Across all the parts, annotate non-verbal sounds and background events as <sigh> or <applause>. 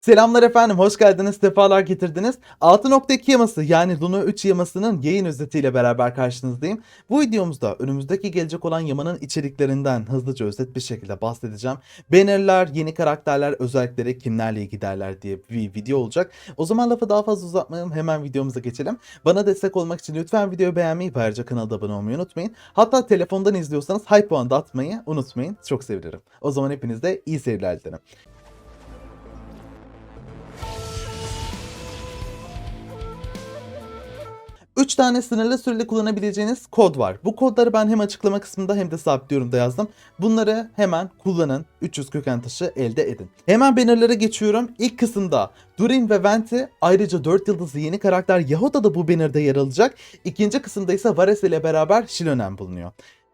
Selamlar efendim, hoş geldiniz, sefalar getirdiniz. 6.2 yaması yani Luna 3 yamasının yayın özetiyle beraber karşınızdayım. Bu videomuzda önümüzdeki gelecek olan yamanın içeriklerinden hızlıca özet bir şekilde bahsedeceğim. Bannerler, yeni karakterler, özellikleri kimlerle giderler diye bir video olacak. O zaman lafı daha fazla uzatmayalım, hemen videomuza geçelim. Bana destek olmak için lütfen videoyu beğenmeyi ve ayrıca kanala abone olmayı unutmayın. Hatta telefondan izliyorsanız hype puan da atmayı unutmayın, çok sevinirim. O zaman hepinize iyi seyirler dilerim. 3 tane sınırlı süreli kullanabileceğiniz kod var. Bu kodları ben hem açıklama kısmında hem de sabitliyorum da yazdım. Bunları hemen kullanın. 300 köken taşı elde edin. Hemen bannerlara geçiyorum. İlk kısımda Durin ve Venti ayrıca 4 yıldızlı yeni karakter Yahuda da bu bannerda yer alacak. İkinci kısımda ise Vares ile beraber Shilonen bulunuyor.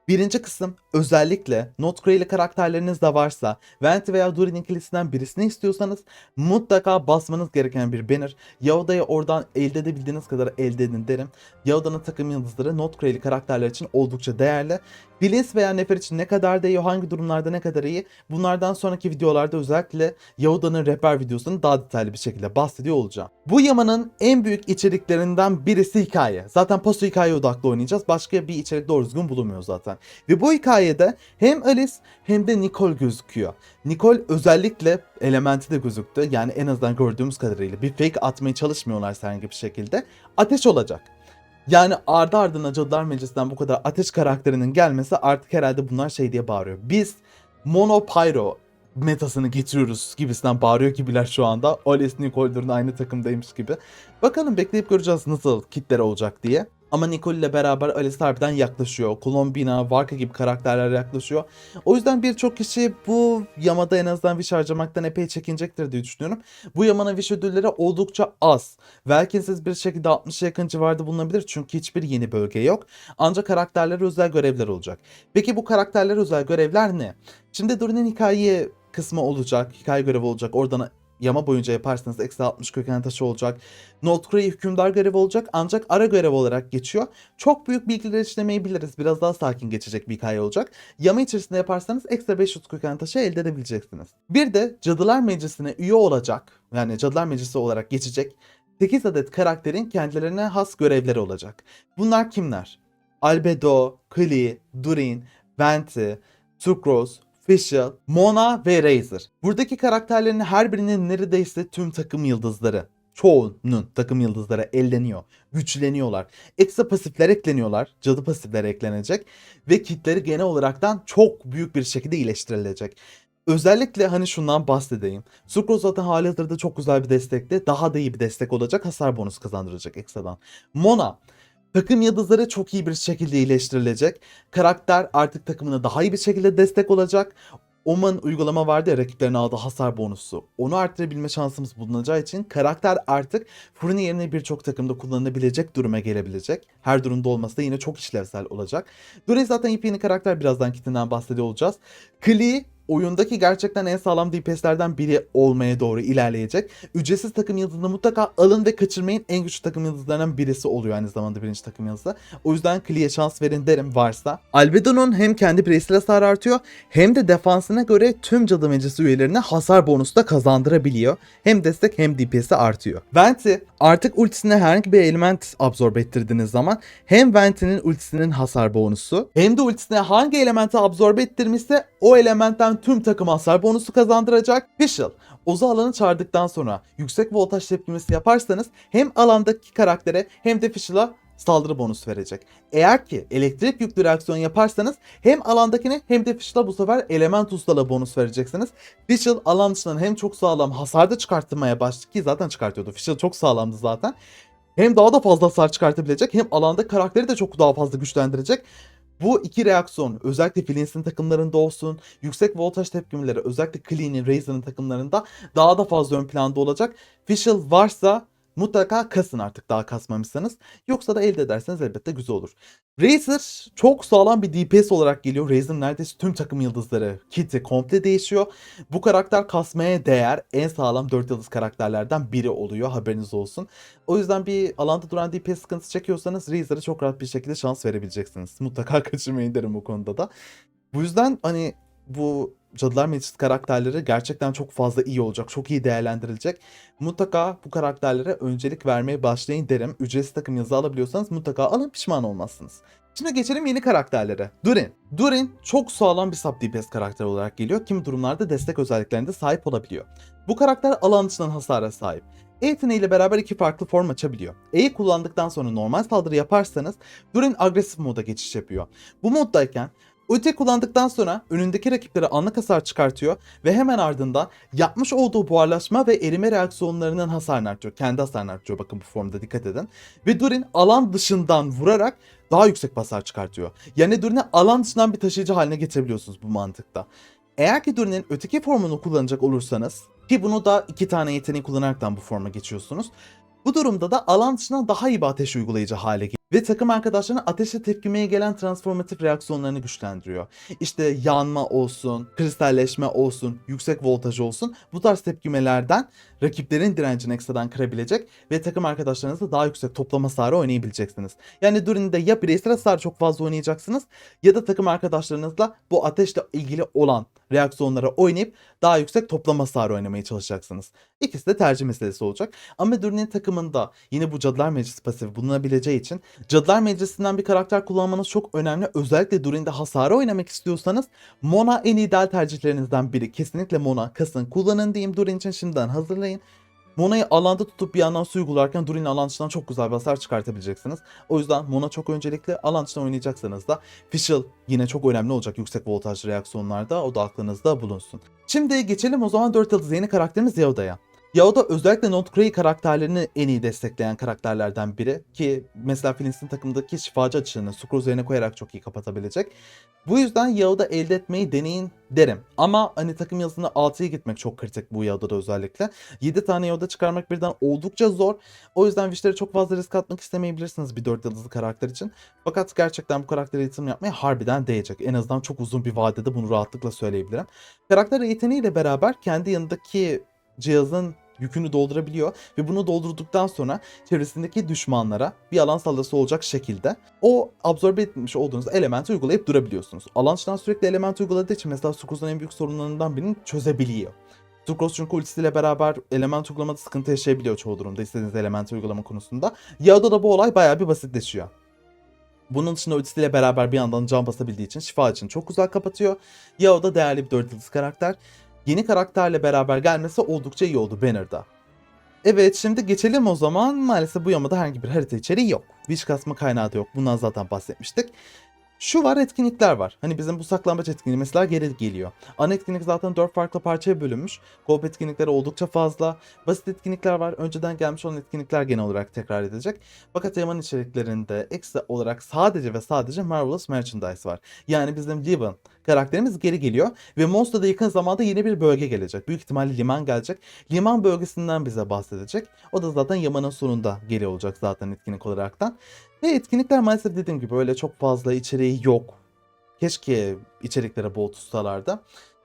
Birinci kısım özellikle Notcray'li karakterleriniz de varsa Venti veya Durin ikilisinden birisini istiyorsanız mutlaka basmanız gereken bir banner. Yahuda'yı oradan elde edebildiğiniz kadar elde edin derim. Yahuda'nın takım yıldızları Notcray'li karakterler için oldukça değerli. Bilins veya Nefer için ne kadar değiyor, hangi durumlarda ne kadar iyi bunlardan sonraki videolarda özellikle Yahuda'nın rehber videosunu daha detaylı bir şekilde bahsediyor olacağım. Bu yamanın en büyük içeriklerinden birisi hikaye. Zaten posto hikaye odaklı oynayacağız. Başka bir içerik doğru düzgün bulunmuyor zaten. Ve bu hikayede hem Alice hem de Nicole gözüküyor. Nicole özellikle elementi de gözüktü. Yani en azından gördüğümüz kadarıyla bir fake atmaya çalışmıyorlar herhangi bir şekilde. Ateş olacak. Yani ardı ardına Cadılar Meclisi'nden bu kadar ateş karakterinin gelmesi artık herhalde bunlar şey diye bağırıyor. Biz Mono Pyro metasını getiriyoruz gibisinden bağırıyor gibiler şu anda. Oles Nicole'ların aynı takımdaymış gibi. Bakalım bekleyip göreceğiz nasıl kitler olacak diye. Ama Nicole ile beraber Alice harbiden yaklaşıyor. Colombina, Varka gibi karakterler yaklaşıyor. O yüzden birçok kişi bu yamada en azından wish harcamaktan epey çekinecektir diye düşünüyorum. Bu yamanın wish ödülleri oldukça az. Belki bir şekilde 60'a yakın civarda bulunabilir çünkü hiçbir yeni bölge yok. Ancak karakterlere özel görevler olacak. Peki bu karakterlere özel görevler ne? Şimdi Durin'in hikaye kısmı olacak, hikaye görevi olacak. Oradan yama boyunca yaparsanız eksi 60 köken taşı olacak. Notcray hükümdar görevi olacak ancak ara görev olarak geçiyor. Çok büyük bilgiler işlemeyebiliriz. Biraz daha sakin geçecek bir hikaye olacak. Yama içerisinde yaparsanız ekstra 500 köken taşı elde edebileceksiniz. Bir de Cadılar Meclisi'ne üye olacak. Yani Cadılar Meclisi olarak geçecek. 8 adet karakterin kendilerine has görevleri olacak. Bunlar kimler? Albedo, Klee, Durin, Venti, Sucrose, Fischl, Mona ve Razer. Buradaki karakterlerin her birinin neredeyse tüm takım yıldızları çoğunun takım yıldızları elleniyor. Güçleniyorlar. Ekstra pasifler ekleniyorlar. Cadı pasifler eklenecek. Ve kitleri genel olaraktan çok büyük bir şekilde iyileştirilecek. Özellikle hani şundan bahsedeyim. Sucrose zaten hali hazırda çok güzel bir destekti. Daha da iyi bir destek olacak. Hasar bonus kazandıracak ekstradan. Mona Takım yıldızları çok iyi bir şekilde iyileştirilecek. Karakter artık takımına daha iyi bir şekilde destek olacak. Oman uygulama vardı ya rakiplerin aldığı hasar bonusu. Onu arttırabilme şansımız bulunacağı için karakter artık Furuni yerine birçok takımda kullanılabilecek duruma gelebilecek. Her durumda olması da yine çok işlevsel olacak. Durin zaten yepyeni karakter birazdan kitinden bahsediyor olacağız. Klee oyundaki gerçekten en sağlam DPS'lerden biri olmaya doğru ilerleyecek. Ücretsiz takım yıldızını mutlaka alın ve kaçırmayın. En güçlü takım yıldızlarından birisi oluyor aynı zamanda birinci takım yıldızı. O yüzden Klee'ye şans verin derim varsa. Albedo'nun hem kendi bireysel hasar artıyor hem de defansına göre tüm cadı meclisi üyelerine hasar bonusu da kazandırabiliyor. Hem destek hem DPS'i artıyor. Venti artık ultisine herhangi bir element absorbe ettirdiğiniz zaman hem Venti'nin ultisinin hasar bonusu hem de ultisine hangi elementi absorbe ettirmişse o elementten tüm takım hasar bonusu kazandıracak. Fischl Ozu alanı çağırdıktan sonra yüksek voltaj tepkimesi yaparsanız hem alandaki karaktere hem de Fischl'a saldırı bonus verecek. Eğer ki elektrik yüklü reaksiyon yaparsanız hem alandakine hem de Fischl'a bu sefer element ustala bonus vereceksiniz. Fischl alan dışından hem çok sağlam hasar da çıkartmaya başladı ki zaten çıkartıyordu. Fischl çok sağlamdı zaten. Hem daha da fazla hasar çıkartabilecek hem alanda karakteri de çok daha fazla güçlendirecek. Bu iki reaksiyon özellikle Filins'in takımlarında olsun, yüksek voltaj tepkimeleri özellikle Clean'in, Razor'ın takımlarında daha da fazla ön planda olacak. Fischl varsa mutlaka kasın artık daha kasmamışsanız. Yoksa da elde ederseniz elbette güzel olur. Razer çok sağlam bir DPS olarak geliyor. Razer neredeyse tüm takım yıldızları, kit'i komple değişiyor. Bu karakter kasmaya değer en sağlam 4 yıldız karakterlerden biri oluyor haberiniz olsun. O yüzden bir alanda duran DPS sıkıntısı çekiyorsanız Razer'a çok rahat bir şekilde şans verebileceksiniz. Mutlaka <laughs> kaçırmayın derim bu konuda da. Bu yüzden hani bu Cadılar Meclisi karakterleri gerçekten çok fazla iyi olacak. Çok iyi değerlendirilecek. Mutlaka bu karakterlere öncelik vermeye başlayın derim. Ücretsiz takım yazı alabiliyorsanız mutlaka alın pişman olmazsınız. Şimdi geçelim yeni karakterlere. Durin. Durin çok sağlam bir sub DPS karakteri olarak geliyor. Kimi durumlarda destek özelliklerine de sahip olabiliyor. Bu karakter alan dışından hasara sahip. E yeteneğiyle beraber iki farklı form açabiliyor. E'yi kullandıktan sonra normal saldırı yaparsanız Durin agresif moda geçiş yapıyor. Bu moddayken Ulti kullandıktan sonra önündeki rakiplere anlık hasar çıkartıyor ve hemen ardından yapmış olduğu buharlaşma ve erime reaksiyonlarının hasarını artırıyor. Kendi hasarını artırıyor bakın bu formda dikkat edin. Ve Durin alan dışından vurarak daha yüksek hasar çıkartıyor. Yani Durin'i alan dışından bir taşıyıcı haline getirebiliyorsunuz bu mantıkta. Eğer ki Durin'in öteki formunu kullanacak olursanız ki bunu da iki tane yeteneği kullanaraktan bu forma geçiyorsunuz. Bu durumda da alan dışından daha iyi bir ateş uygulayıcı hale geliyor. Ve takım arkadaşlarının ateşe tepkimeye gelen transformatif reaksiyonlarını güçlendiriyor. İşte yanma olsun, kristalleşme olsun, yüksek voltaj olsun bu tarz tepkimelerden rakiplerin direncini ekstradan kırabilecek ve takım arkadaşlarınızla daha yüksek toplama hasarı oynayabileceksiniz. Yani Durin'de ya bireysel hasar çok fazla oynayacaksınız ya da takım arkadaşlarınızla bu ateşle ilgili olan reaksiyonlara oynayıp daha yüksek toplama hasarı oynamaya çalışacaksınız. İkisi de tercih meselesi olacak. Ama Durin'in takımında yine bu Cadılar Meclisi pasifi bulunabileceği için Cadılar Meclisi'nden bir karakter kullanmanız çok önemli. Özellikle Durin'de hasarı oynamak istiyorsanız Mona en ideal tercihlerinizden biri. Kesinlikle Mona kasın kullanın diyeyim Durin için şimdiden hazırlayın. Mona'yı alanda tutup bir yandan su uygularken Durin'in alan dışından çok güzel bir hasar çıkartabileceksiniz. O yüzden Mona çok öncelikli. Alan dışından oynayacaksanız da Fischl yine çok önemli olacak yüksek voltaj reaksiyonlarda. O da aklınızda bulunsun. Şimdi geçelim o zaman 4 yıldız yeni karakterimiz Yaoda özellikle Notcray karakterlerini en iyi destekleyen karakterlerden biri ki mesela Filistin takımındaki şifacı açığını Sucrose üzerine koyarak çok iyi kapatabilecek. Bu yüzden Yaoda elde etmeyi deneyin derim. Ama hani takım yazısına 6'ya gitmek çok kritik bu Yaoda'da özellikle. 7 tane Yaoda çıkarmak birden oldukça zor. O yüzden Wish'lere çok fazla risk atmak istemeyebilirsiniz bir 4 yıldızlı karakter için. Fakat gerçekten bu karaktere yatırım yapmaya harbiden değecek. En azından çok uzun bir vadede bunu rahatlıkla söyleyebilirim. Karakter yeteneğiyle beraber kendi yanındaki cihazın yükünü doldurabiliyor ve bunu doldurduktan sonra çevresindeki düşmanlara bir alan saldırısı olacak şekilde o absorbe etmiş olduğunuz elementi uygulayıp durabiliyorsunuz. Alan dışından sürekli element uyguladığı için mesela Sukros'un en büyük sorunlarından birini çözebiliyor. Sucrose çünkü ultisiyle beraber element uygulamada sıkıntı yaşayabiliyor çoğu durumda istediğiniz elementi uygulama konusunda. Yao'da da bu olay bayağı bir basitleşiyor. Bunun dışında ultisiyle beraber bir yandan can basabildiği için şifa için çok güzel kapatıyor. Yao da değerli bir 4 yıldız karakter. Yeni karakterle beraber gelmesi oldukça iyi oldu Banner'da. Evet şimdi geçelim o zaman. Maalesef bu yamada herhangi bir harita içeriği yok. Wish kasma kaynağı da yok. Bundan zaten bahsetmiştik. Şu var etkinlikler var. Hani bizim bu saklambaç etkinliği mesela geri geliyor. Ana etkinlik zaten 4 farklı parçaya bölünmüş. Coop etkinlikleri oldukça fazla. Basit etkinlikler var. Önceden gelmiş olan etkinlikler genel olarak tekrar edilecek. Fakat Yaman içeriklerinde ekstra olarak sadece ve sadece Marvelous Merchandise var. Yani bizim Livan karakterimiz geri geliyor ve Monster'da yakın zamanda yeni bir bölge gelecek. Büyük ihtimalle liman gelecek. Liman bölgesinden bize bahsedecek. O da zaten Yaman'ın sonunda geliyor olacak zaten etkinlik olaraktan. Ve etkinlikler maalesef dediğim gibi öyle çok fazla içeriği yok. Keşke içeriklere bol tutsalardı.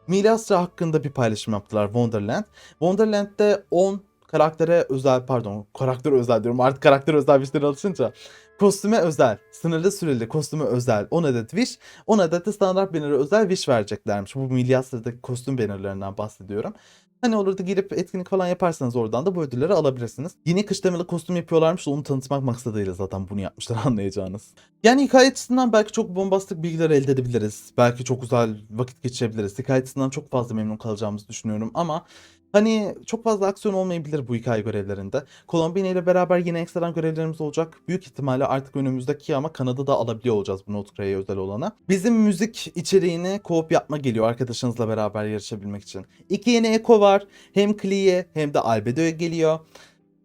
Milasya hakkında bir paylaşım yaptılar Wonderland. Wonderland'de 10 karaktere özel pardon karakter özel diyorum artık karakter özel bir alışınca kostüme özel sınırlı süreli kostüme özel 10 adet wish 10 adet de standart banner'ı özel wish vereceklermiş. Bu Milasya'daki kostüm bannerlarından bahsediyorum. Hani olur da girip etkinlik falan yaparsanız oradan da bu ödülleri alabilirsiniz. Yeni kış temalı kostüm yapıyorlarmış da onu tanıtmak maksadıyla zaten bunu yapmışlar <laughs> anlayacağınız. Yani hikaye açısından belki çok bombastik bilgiler elde edebiliriz. Belki çok güzel vakit geçirebiliriz. Hikaye açısından çok fazla memnun kalacağımızı düşünüyorum ama Hani çok fazla aksiyon olmayabilir bu hikaye görevlerinde. Colombina ile beraber yine ekstradan görevlerimiz olacak. Büyük ihtimalle artık önümüzdeki ama Kanada'da alabiliyor olacağız bu Notcray'e özel olana. Bizim müzik içeriğini co-op yapma geliyor arkadaşınızla beraber yarışabilmek için. İki yeni Eko var. Hem Clee'ye hem de Albedo'ya geliyor.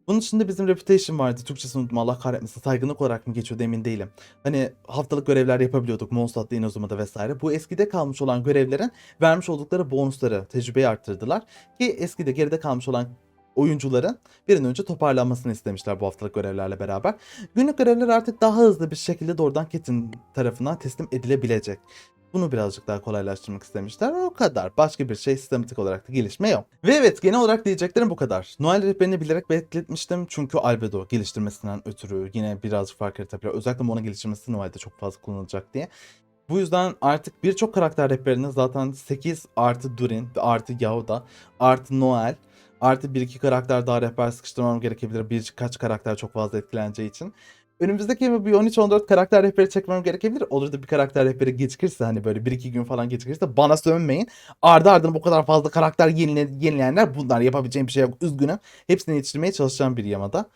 Bunun içinde bizim Reputation vardı. Türkçesini unutma Allah kahretmesin. Saygınlık olarak mı geçiyordu emin değilim. Hani haftalık görevler yapabiliyorduk. Mondstadt'ta Inazuma'da vesaire. Bu eskide kalmış olan görevlerin vermiş oldukları bonusları, tecrübeyi arttırdılar. Ki eskide geride kalmış olan oyuncuların bir an önce toparlanmasını istemişler bu haftalık görevlerle beraber. Günlük görevler artık daha hızlı bir şekilde doğrudan Ketin tarafından teslim edilebilecek. Bunu birazcık daha kolaylaştırmak istemişler. O kadar. Başka bir şey sistematik olarak da gelişme yok. Ve evet genel olarak diyeceklerim bu kadar. Noel rehberini bilerek bekletmiştim. Çünkü Albedo geliştirmesinden ötürü yine birazcık fark yaratabilir. Özellikle Mona geliştirmesi Noel'de çok fazla kullanılacak diye. Bu yüzden artık birçok karakter rehberinin zaten 8 artı Durin artı Yahuda artı Noel artı bir iki karakter daha rehber sıkıştırmam gerekebilir. Birkaç karakter çok fazla etkileneceği için. Önümüzdeki bir 13-14 karakter rehberi çekmem gerekebilir. Olur da bir karakter rehberi gecikirse hani böyle 1-2 gün falan gecikirse bana sövmeyin. Ardı ardına bu kadar fazla karakter yenile, yenileyenler bunlar yapabileceğim bir şey yok. Üzgünüm. Hepsini yetiştirmeye çalışacağım bir yamada.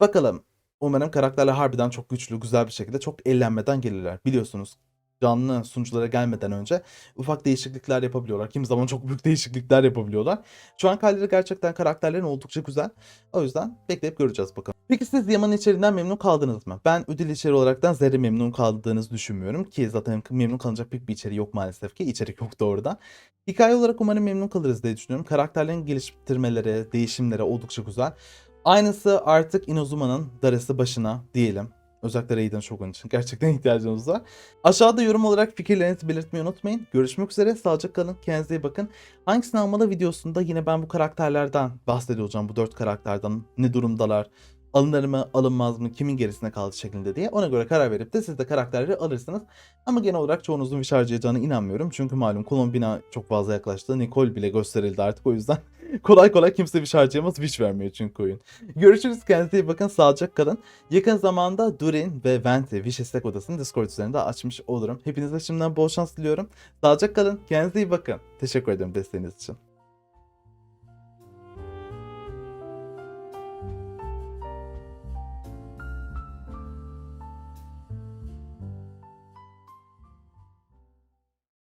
Bakalım. Umarım karakterler harbiden çok güçlü, güzel bir şekilde çok eğlenmeden gelirler. Biliyorsunuz canlı sunuculara gelmeden önce ufak değişiklikler yapabiliyorlar. Kimi zaman çok büyük değişiklikler yapabiliyorlar. Şu an halleri gerçekten karakterlerin oldukça güzel. O yüzden bekleyip göreceğiz bakalım. Peki siz Yaman içeriğinden memnun kaldınız mı? Ben ödül içeriği olaraktan zerre memnun kaldığınızı düşünmüyorum ki zaten memnun kalınacak pek bir içeriği yok maalesef ki. içerik yoktu orada. Hikaye olarak umarım memnun kalırız diye düşünüyorum. Karakterlerin geliştirmeleri, değişimleri oldukça güzel. Aynısı artık Inazuma'nın darısı başına diyelim. Özellikle Raiden Shogun için <laughs> gerçekten ihtiyacımız var. Aşağıda yorum olarak fikirlerinizi belirtmeyi unutmayın. Görüşmek üzere. Sağlıcakla kalın. Kendinize iyi bakın. Hangisini almalı videosunda yine ben bu karakterlerden bahsediyor olacağım. Bu dört karakterden ne durumdalar, alınır mı alınmaz mı kimin gerisine kaldı şeklinde diye. Ona göre karar verip de siz de karakterleri alırsınız. Ama genel olarak çoğunuzun wish harcayacağına inanmıyorum. Çünkü malum Colombina çok fazla yaklaştı. Nicole bile gösterildi artık o yüzden. <laughs> kolay kolay kimse wish harcayamaz. Wish vermiyor çünkü oyun. Görüşürüz. Kendinize iyi bakın. Sağlıcakla kalın. Yakın zamanda Durin ve Venti Wish Stack odasını Discord üzerinde açmış olurum. Hepinize şimdiden bol şans diliyorum. Sağlıcakla kalın. Kendinize iyi bakın. Teşekkür ederim desteğiniz için.